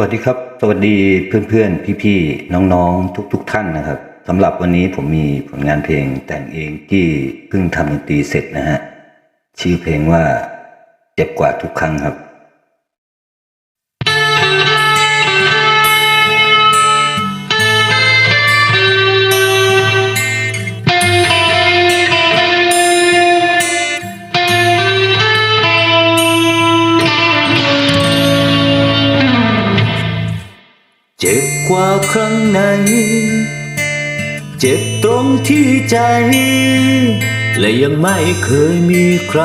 วัสดีครับ สวัสดีเพื่อนๆ พี่ๆ น้องๆ ทุก ๆ ท่านนะครับสำหรับวันนี้ผมมีผลงานเพลงแต่งเองที่เพิ่งทำดนตรีเสร็จนะฮะ ชื่อเพลงว่าเจ็บกว่าทุกครั้งครับ เจ็บกว่าครั้งไหน เจ็บตรงที่ใจ และยังไม่เคยมีใคร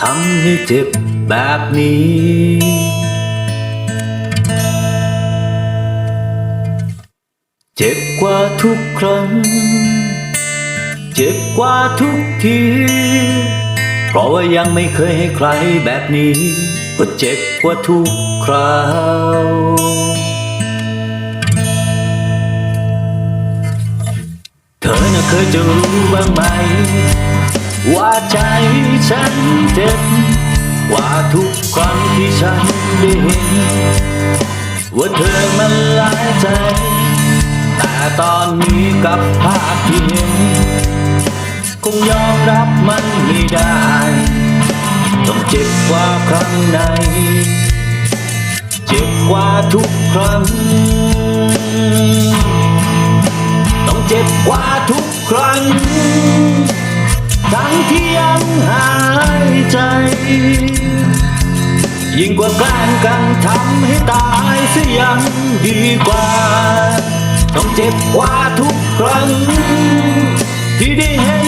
ทำให้เจ็บแบบนี้ เจ็บกว่าทุกครั้ง เจ็บกว่าทุกที เพราะว่ายังไม่เคยให้ใครแบบนี้ ก็เจ็บกว่าทุกคราว อน่ะเคยจะรู้บ้างไหม ว่าใจฉันเจ็บกว่าทุกครั้งที่ฉันได้เห็น ว่าเธอมันหลายใจ แต่ตอนนี้กับภาพที่เห็น คงยอมรับมันไม่ได้ ต้องเจ็บกว่าครั้งไหนเจ็บกว่าทุกครั้ง เจ็บกว่าทุกครั้ง ทั้งที่ยังหายใจ ยิ่งกว่าแกล้งกันทำให้ตายเสียยังดีกว่า ต้องเจ็บกว่าทุกครั้ง ที่ได้เห็น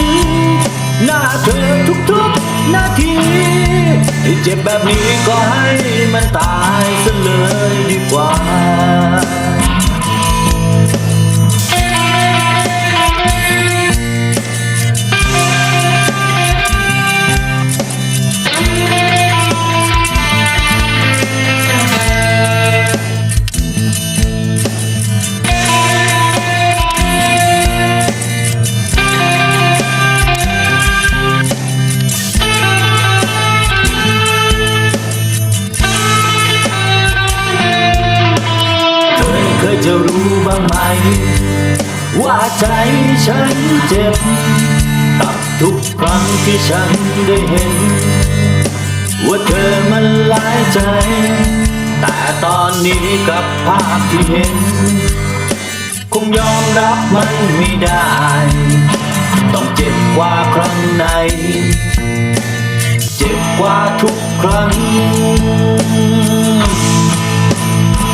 หน้าเธอทุกๆนาทีให้เจ็บแบบนี้ก็ให้มันตายซะเลยดีกว่า ที่ฉันได้เห็น ว่าเธอมันหลายใจ แต่ตอนนี้กับภาพที่เห็น คงยอมรับมันไม่ได้ ต้องเจ็บกว่าครั้งไหน เจ็บกว่าทุกครั้ง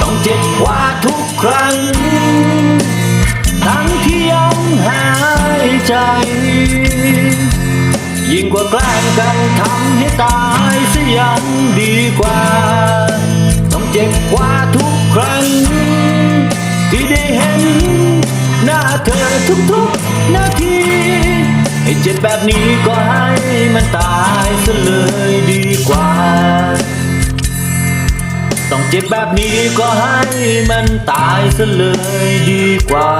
ต้องเจ็บกว่าทุกครั้ง ทั้งที่ยังหายใจ ยิ่งกว่าแกล้งกันทำให้ตายเสียยังดีกว่า ต้องเจ็บกว่าทุกครั้ง ที่ได้เห็น หน้าเธอทุกๆนาทีให้เจ็บแบบนี้ก็ให้มันตายซะเลยดีกว่า ต้องเจ็บแบบนี้ก็ให้มันตายซะเลยดีกว่า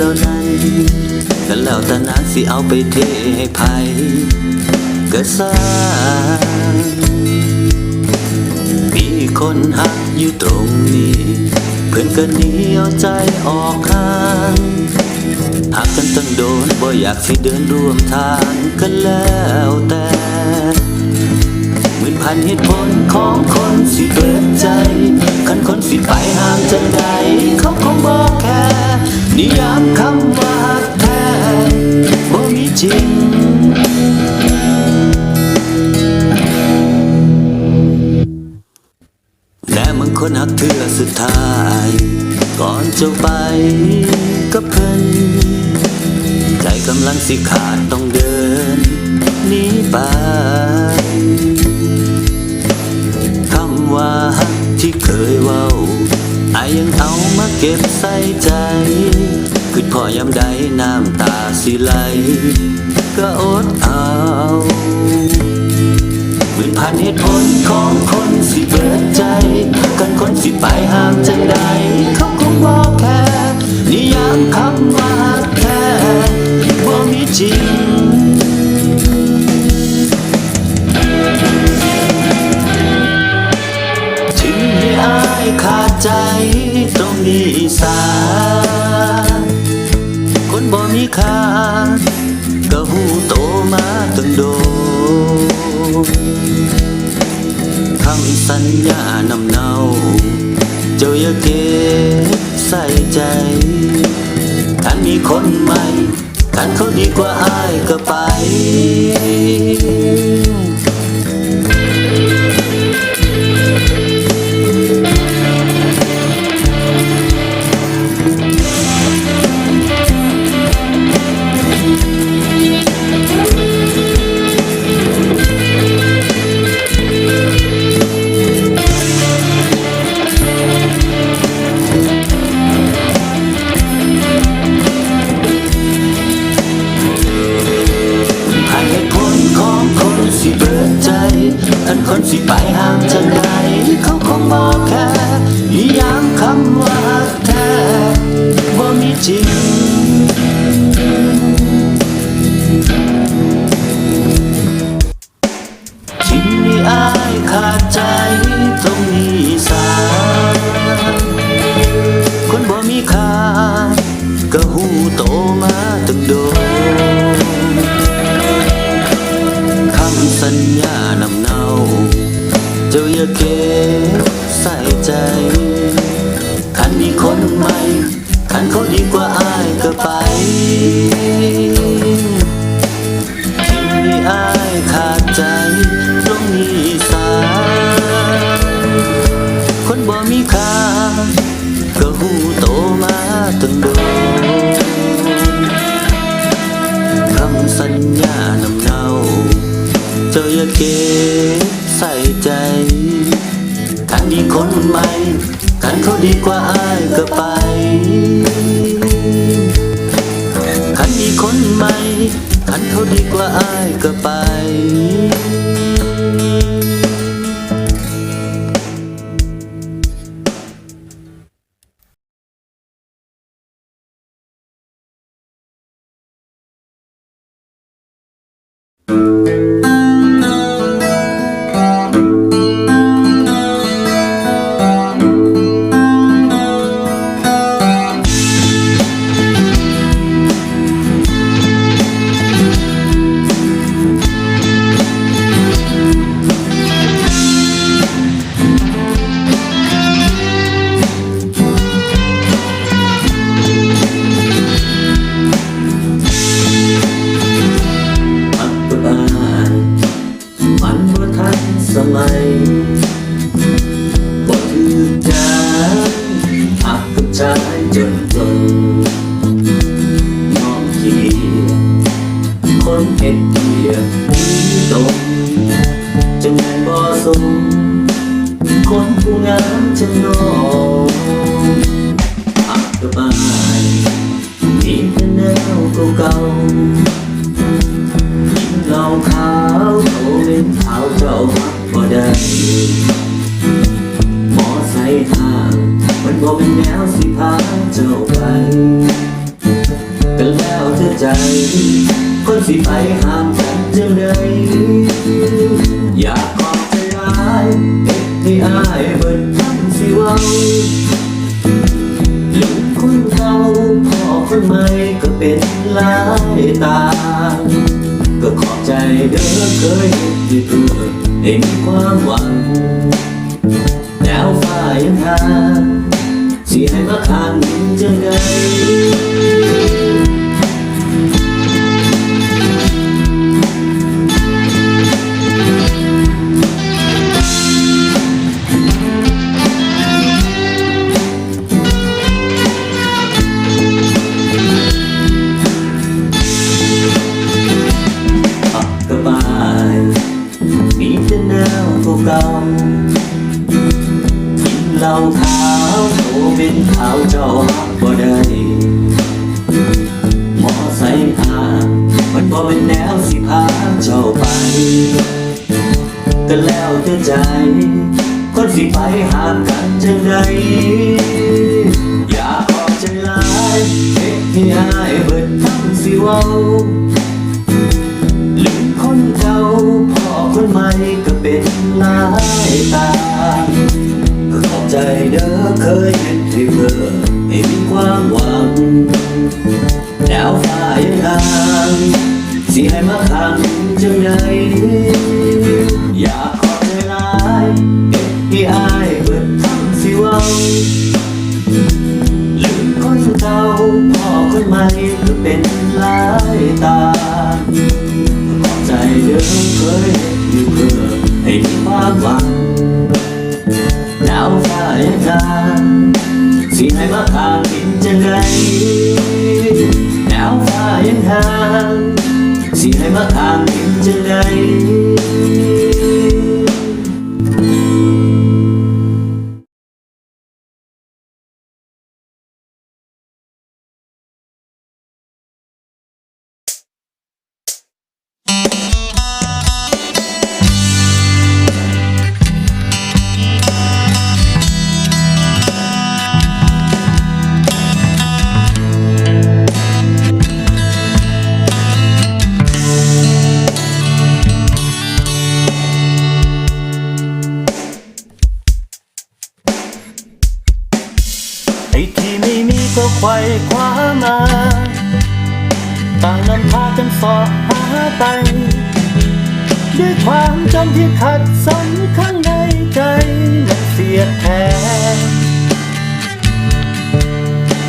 แล้วนั้นก็แล้วแต่นางสิเอาไปเทให้ไผก็สร้างมีคนหักอยู่ตรงนี้ เพื่อนก็หนีเอาใจออกข้างหักกันตั้งโดนบ่อยากสิเดินร่วมทางกันแล้วแต่ เหมือนไผพันเหตุผลของคนสิเปิดใจ คันคนสิไปห่างจังใดเขาคงบอกแค่นิยามคำว่าฮักแท้บ่มีจริงและมึงคนหักเธอสุดท้าย ก่อนจะไปกับเพิ่นใจกำลังสิขาดต้องเดินหนีไป ว่าฮักที่เคยเว้าอายยังเอามาเก็บใส่ใจคือพอยำใดน้ำตาสิไหลก็อดเอาหมื่นพันเหตุผลของคนสิเปิดใจ กันคนสิไปห้ามจังใดเขาคงบอกแค่นิยามคำว่าแค่ว่ามีจริง ขาดใจตรงนี้สา คนบ่มีค่าก็หูโตมาตั้งโดคำสัญญานำเนาเจ้าอย่าเก็บใส่ใจคันมีคนใหม่คันเขาดีกว่าอายก็ไป โตมาตั้งโดคำสัญญานำเนาเจ้าอย่าเก็บใส่ใจคันมีคนใหม่คันเขาดีกว่าอายก็ไปทิ้งให้อายขาดใจตรงนี้สาคนบ่มีค่าก็หูโตมาตั้งโด ญญานำเนาเจ้าอย่าเก็บใส่ใจทันดีคนใหม่คันเขาดีกว่าอายก็ไปทันดีคนใหม่คันเขาดีกว่าอายก็ไป ม คนผู้งามจะน้องอัปบานมีแต่แนวเก่าๆกินเหล้าขาวเขาเป็นขาวเจ้ามักบ่ได้หมอใส่ทาง มันบ่เป็นแนวสิพาเจ้าไปก็แล้วเธอใจ คนสิไปห้ามกันจังใดอยาก อายเบิดคำสิว้าลูกคนเก่าพอคนใหม่ก็เป็นหลายตา ก็ขอบใจเด้อเคยที่ตัวให้มีความหวังแนวฟ้ายังหาสิให้มาข้างดินจังใด เขาเจ้าหักบ่ได้มอใส่ทามันบ่เป็นแนวสิพาเจ้าไปก็แล้วแต่ใจ คนสิไปหากันจังได ให้มีความหวังแนวฟ้ายังห่างสิให้มาข้างจังใดอยากขอบใจหลายเด็กที่อายเบิดทั้งสิว้าลืมคนเก่าพ่อคนใหม่ก็เป็นหลายตาขอบใจเดิมเคยอยู่เพื่อให้มีความหวังหนาวฟ้ายังกาง สิให้มาพางดินจังไรหนาวฟ้ายังห่างสิให้มาพางดินจังไร ไอ้ที่ไม่มีก็ไขว่คว้ามา ต่างนำพากันสอบหาไป ด้วยความจำที่ขัดสนข้างในใจมันเสียแทง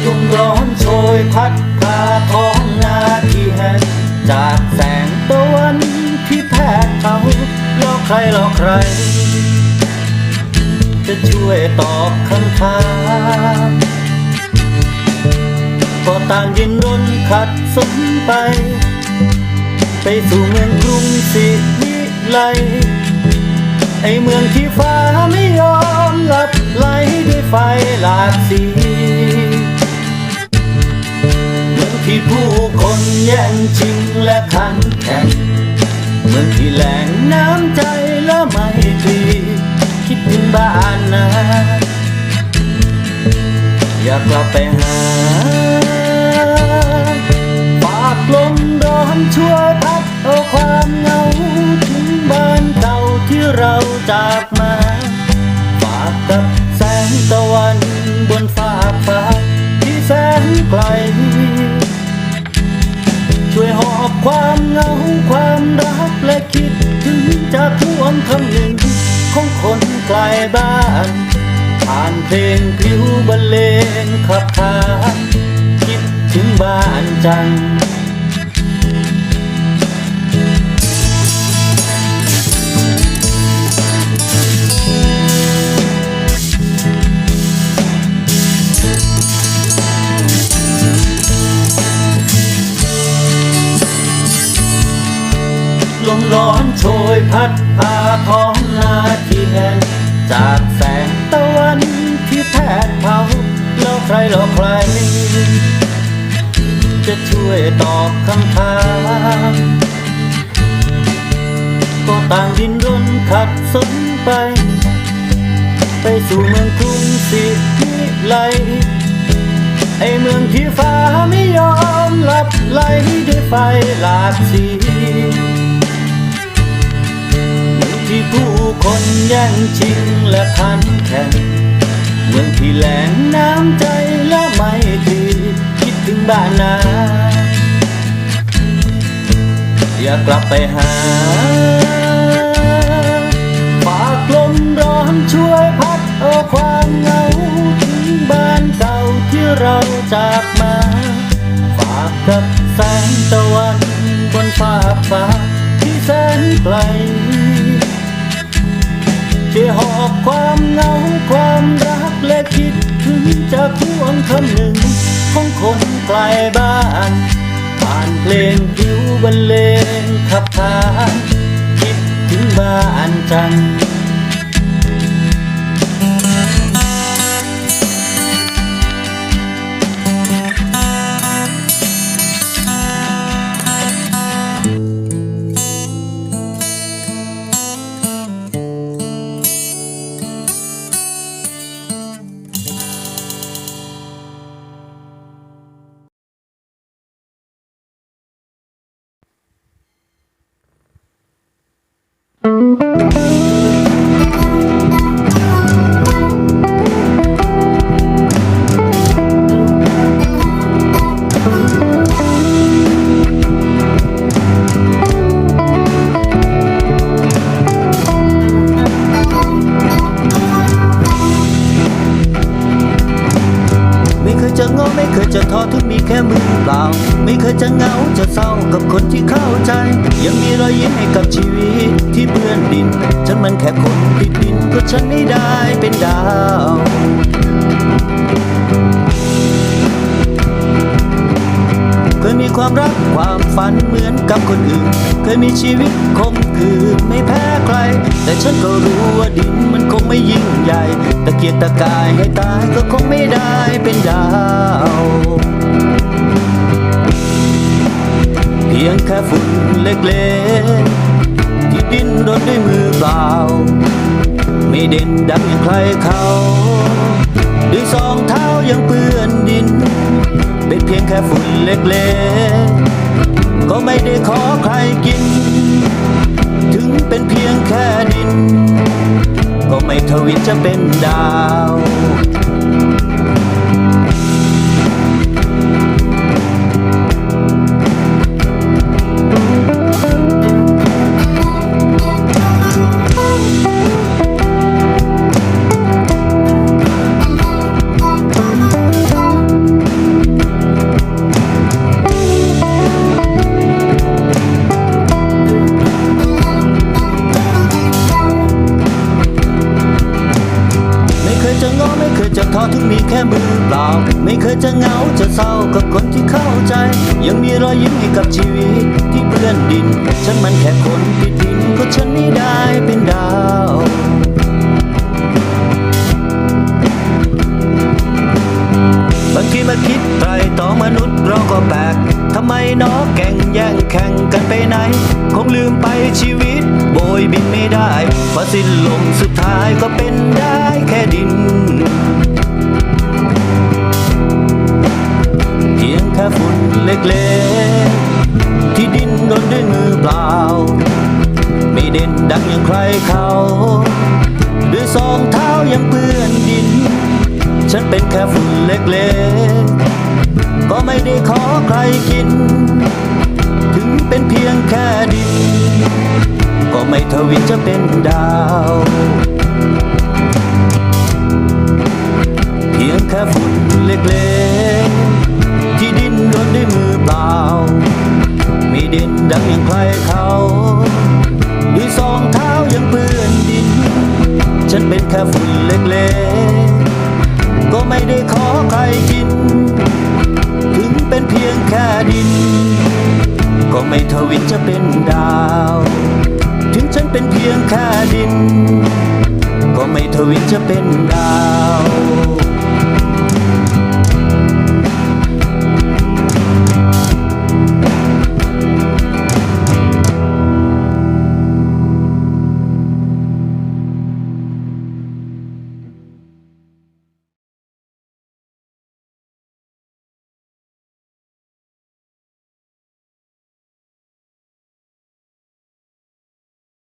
ลมร้อนโชยพัดพาท้องนาที่แห้งจากแสงตะวันที่แผดเผาหลอใครหลอใคร จะช่วยตอบคำถาม ก็ต่างยินรนขัดสนไป ไปสู่เมืองกรุงสิวิไลไอเมืองที่ฟ้าไม่ยอมหลับไหลด้วยไฟหลากสีเมืองที่ผู้คนแย่งชิงและขันแข่งเมืองที่แหล่งน้ำใจและไม่ตรีคิดถึงบ้านนาอยากกลับไปหา ร้อนช่วพัดเอาความเหงาถึงบ้านเก่าที่เราจากมา ฝากกับแสงตะวันบนฟ้าฟ้าที่แสนไกล ช่วยหอบความเหงาความรักและคิดถึงจากห่วงคำหนึ่งของคนไกลบ้านผ่านเพลงพลิ้วบรรเลงขับขานคิดถึงบ้านจัง ลมร้อนโชยพัดพาท้องนาที่แห้งจากแสงตะวันที่แผดเผาแล้วใครหลอใคร จะช่วยตอบคำถามก็ต่างดินรนขัดสนไป ไปสู่เมืองกรุงสิวิไลไอเมืองที่ฟ้าไม่ยอมหลับไหลด้วยไฟหลากสี ที่ผู้คนแย่งชิงและพันแข่งเมืองที่แหลงน้ำใจและไม่ทีคิดถึงบ้านนาอยากกลับไปหาฝากลมร้อนช่วยพัดเอาความเหงาถึงบ้านเก่าที่เราจากมา ฝากกับแสงตะวันบนฟ้าฟ้าที่แสนไกล จะหอบความเหงาความรักและคิดถึงจะพ่วงคำหนึ่ง ของคนไกลบ้านผ่านเพลงผิวบรรเลงขับขานคิดถึงบ้านจัง ความรักความฝันเหมือนกับคนอื่น เคยมีชีวิตคมคืนไม่แพ้ใคร แต่ฉันก็รู้ว่าดินมันคงไม่ยิ่งใหญ่ ตะเกียกตะกายให้ตายก็คงไม่ได้เป็นดาว เพียงแค่ฝุ่นเล็กๆ ที่ดินรดด้วยมือเปล่า ไม่เด่นดังอย่างใครเขา ด้วยสองเท้ายังเปื้อนดิน เป็นเพียงแค่ฝุ่นเล็กๆ ก็ไม่ได้ขอใครกิน ถึงเป็นเพียงแค่ดิน ก็ไม่ทวิตจะเป็นดาว ใจ ยังมีรอยยิ้มให้กับชีวิตที่เปื้อนดิน ฉันมันแค่คนติดดินก็ฉันไม่ได้เป็นดาวบางทีมาคิดไตรต่อมนุษย์เราก็แปลกทำไมนอแข่งแย่งแข่งกันไปไหน คงลืมไปชีวิต โบยบินไม่ได้พราสิ้นลมสุดท้ายก็เป็นได้แค่ดิน แค่ฝุ่นเล็กๆ ที่ดินโดนด้วยมือเปล่า ไม่เด่นดังอย่างใครเขา ด้วยสองเท้ายังเปื้อนดิน ฉันเป็นแค่ฝุ่นเล็กๆ ก็ไม่ได้ขอใครกิน ถึงเป็นเพียงแค่ดิน ก็ไม่ทวิจะเป็นดาวเพียงแค่ฝุ่นเล็กๆ ที่ดินโดนด้วยมือเปล่าไม่เด่นดังอย่างใครเขา ด้วยสองเท้ายังเปื้อนดิน ฉันเป็นแค่ฝุ่นเล็กๆ ก็ไม่ได้ขอใครกิน ถึงเป็นเพียงแค่ดิน ก็ไม่ทวิตจะเป็นดาว ถึงฉันเป็นเพียงแค่ดิน ก็ไม่ทวิตจะเป็นดาว